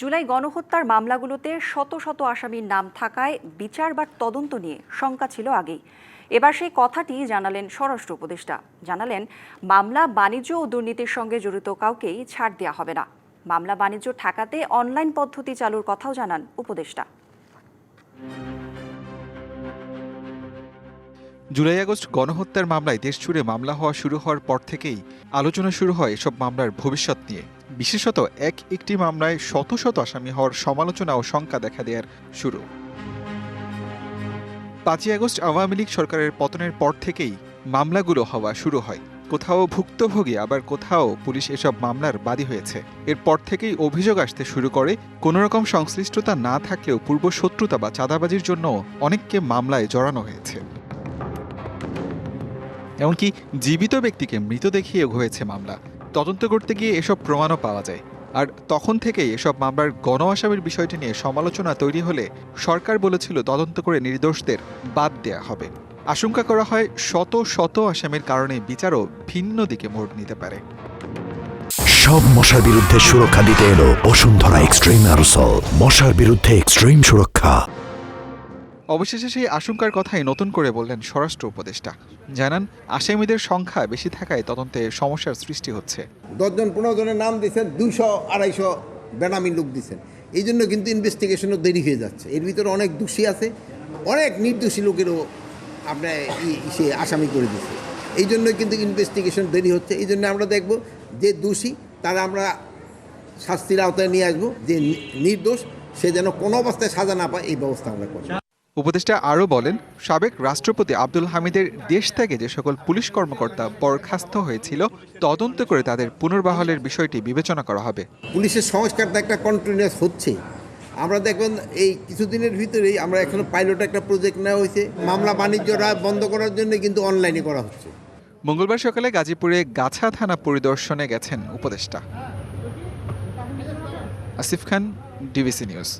জুলাই গণহত্যার মামলাগুলোতে শত শত আসামির নাম থাকায় বিচার বা তদন্ত নিয়ে শঙ্কা ছিল আগেই। এবার সেই কথাটি জানালেন স্বরাষ্ট্র উপদেষ্টা। জানালেন, মামলা বাণিজ্য ও দুর্নীতির সঙ্গে জড়িত কাউকেই ছাড় দেওয়া হবে না। মামলা বাণিজ্য ঠেকাতে অনলাইন পদ্ধতি চালুর কথাও জানান উপদেষ্টা। জুলাই আগস্ট গণহত্যার মামলায় দেশ জুড়ে মামলা হওয়া শুরু হওয়ার পর থেকেই আলোচনা শুরু হয় এসব মামলার ভবিষ্যৎ নিয়ে। বিশেষত এক একটি মামলায় শত শত আসামি হওয়ার সমালোচনা ও শঙ্কা দেখা দেওয়ার শুরু। পাঁচই আগস্ট আওয়ামী লীগ সরকারের পতনের পর থেকেই মামলাগুলো হওয়া শুরু হয়। কোথাও ভুক্তভোগী, আবার কোথাও পুলিশ এসব মামলার বাদী হয়েছে। এরপর থেকেই অভিযোগ আসতে শুরু করে কোনো রকম সংশ্লিষ্টতা না থাকলেও পূর্ব শত্রুতা বা চাঁদাবাজির জন্য অনেককে মামলায় জড়ানো হয়েছে। এমনকি জীবিত ব্যক্তিকে মৃত দেখিয়ে হয়েছে মামলা। তদন্ত করতে গিয়ে এসব প্রমাণও পাওয়া যায়। আর তখন থেকেই এসব মামলার গণ আসামির বিষয়টি নিয়ে সমালোচনা তৈরি হলে সরকার বলেছিল তদন্ত করে নির্দোষদের বাদ দেয়া হবে। আশঙ্কা করা হয় শত শত আসামির কারণে বিচারও ভিন্ন দিকে মোড় নিতে পারে। সব মশার বিরুদ্ধে সুরক্ষা দিতে এলো বসুন্ধরা এক্সট্রিম অ্যারোসল। মশার বিরুদ্ধে এক্সট্রিম সুরক্ষা। অবশেষে সেই আশঙ্কার কথাই নতুন করে বললেন স্বরাষ্ট্র উপদেষ্টা। জানান, আসামিদের সংখ্যা বেশি থাকায় তদন্তে সমস্যার সৃষ্টি হচ্ছে। দশজন পনেরো জনের নাম দিয়েছেন, দুইশো, আড়াইশো বেনামি লোক দিয়েছেন। এই জন্য কিন্তু ইনভেস্টিগেশনও দেরি হয়ে যাচ্ছে। এর ভিতরে অনেক দোষী আছে, অনেক নির্দোষী লোকেরও আপনার সে আসামি করে দিচ্ছে এই জন্য কিন্তু ইনভেস্টিগেশন দেরি হচ্ছে। এই জন্য আমরা দেখব যে দোষী, তারা আমরা শাস্তির আওতায় নিয়ে আসব। যে নির্দোষ, সে যেন কোনো অবস্থায় সাজা না পায়, এই ব্যবস্থা আমরা করব। উপদেষ্টা আরও বলেন সাবেক রাষ্ট্রপতি আব্দুল হামিদের দেশ থেকে যে সকল পুলিশ কর্মকর্তা বরখাস্ত হয়েছিল তদন্ত করে তাদের পুনর্বহালের বিষয়টি বিবেচনা করা হবে। পুলিশের সংস্কারটা একটা কন্টিনিউয়াস হচ্ছে। আমরা দেখবেন এই কিছুদিনের ভিতরেই আমরা এখন পাইলট একটা প্রজেক্ট নেওয়া হয়েছে। মামলা বাণিজ্য রায় বন্ধ করার জন্য কিন্তু অনলাইনে করা হচ্ছে। মঙ্গলবার সকালে গাজীপুরে গাছা থানা পরিদর্শনে গেছেন উপদেষ্টা। Asif Khan DBC news.